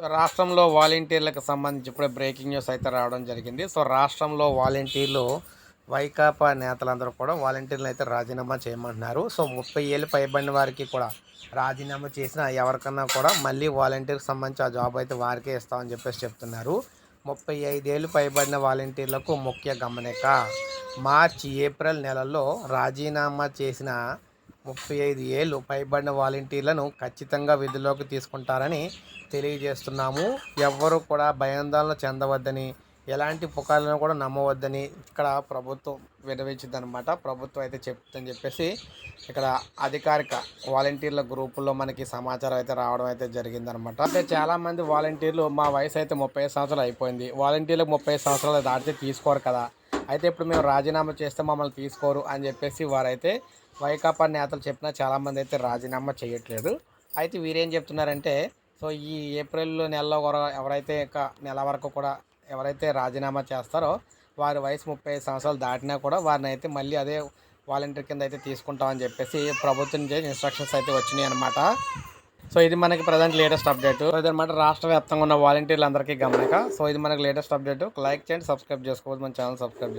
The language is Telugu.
సో రాష్ట్రంలో వాలంటీర్లకు సంబంధించి ఇప్పుడే బ్రేకింగ్ న్యూస్ అయితే రావడం జరిగింది. సో రాష్ట్రంలో వాలంటీర్లు వైకాపా నేతలందరూ కూడా వాలంటీర్లు అయితే రాజీనామా చేయమంటున్నారు. సో ముప్పై ఏళ్ళు పైబడిన వారికి కూడా రాజీనామా చేసిన ఎవరికన్నా కూడా మళ్ళీ వాలంటీర్కి సంబంధించి ఆ జాబ్ అయితే వారికే ఇస్తామని చెప్పేసి చెప్తున్నారు. ముప్పై ఐదేళ్ళు పైబడిన వాలంటీర్లకు ముఖ్య గమనిక మార్చి ఏప్రిల్ నెలలో రాజీనామా చేసిన ముప్పై ఐదు ఏళ్ళు పైబడిన వాలంటీర్లను ఖచ్చితంగా విధుల్లోకి తీసుకుంటారని తెలియజేస్తున్నాము. ఎవ్వరూ కూడా భయాందోళన చెందవద్దని ఎలాంటి పుకార్లను కూడా నమ్మవద్దని ఇక్కడ ప్రభుత్వం వినవించిందనమాట ప్రభుత్వం అయితే చెప్తుందని చెప్పేసి ఇక్కడ అధికారిక వాలంటీర్ల గ్రూపుల్లో మనకి సమాచారం అయితే రావడం అయితే జరిగిందనమాట అంటే చాలామంది వాలంటీర్లు మా వయసు అయితే ముప్పై సంవత్సరాలు అయిపోయింది. వాలంటీర్లకు ముప్పై సంవత్సరాలు దాటితే తీసుకోరు కదా. అయితే ఇప్పుడు మేము రాజీనామా చేస్తే మమ్మల్ని తీసుకోరు అని చెప్పేసి వారైతే వైకాపా నేతలు చెప్పినా చాలామంది అయితే రాజీనామా చేయట్లేదు. అయితే వీరేం చెప్తున్నారంటే సో ఈ ఏప్రిల్ నెలలో ఎవరైతే ఇక నెల వరకు కూడా ఎవరైతే రాజీనామా చేస్తారో వారి వయసు ముప్పై ఐదు సంవత్సరాలు దాటినా కూడా వారిని అయితే మళ్ళీ అదే వాలంటీర్ కింద అయితే తీసుకుంటామని చెప్పేసి ప్రభుత్వం నుంచి ఇన్స్ట్రక్షన్స్ అయితే వచ్చినాయి అనమాట సో ఇది మనకి ప్రజెంట్ లేటెస్ట్ అప్డేట్ సో ఇదనమాట రాష్ట్ర వ్యాప్తంగా ఉన్న వాలంటీర్లు అందరికీ గమనిక. సో ఇది మనకి లేటెస్ట్ అప్డేట్ లైక్ చేయండి సబ్స్క్రైబ్ చేసుకోవచ్చు. మన ఛానల్ సబ్స్క్రైబ్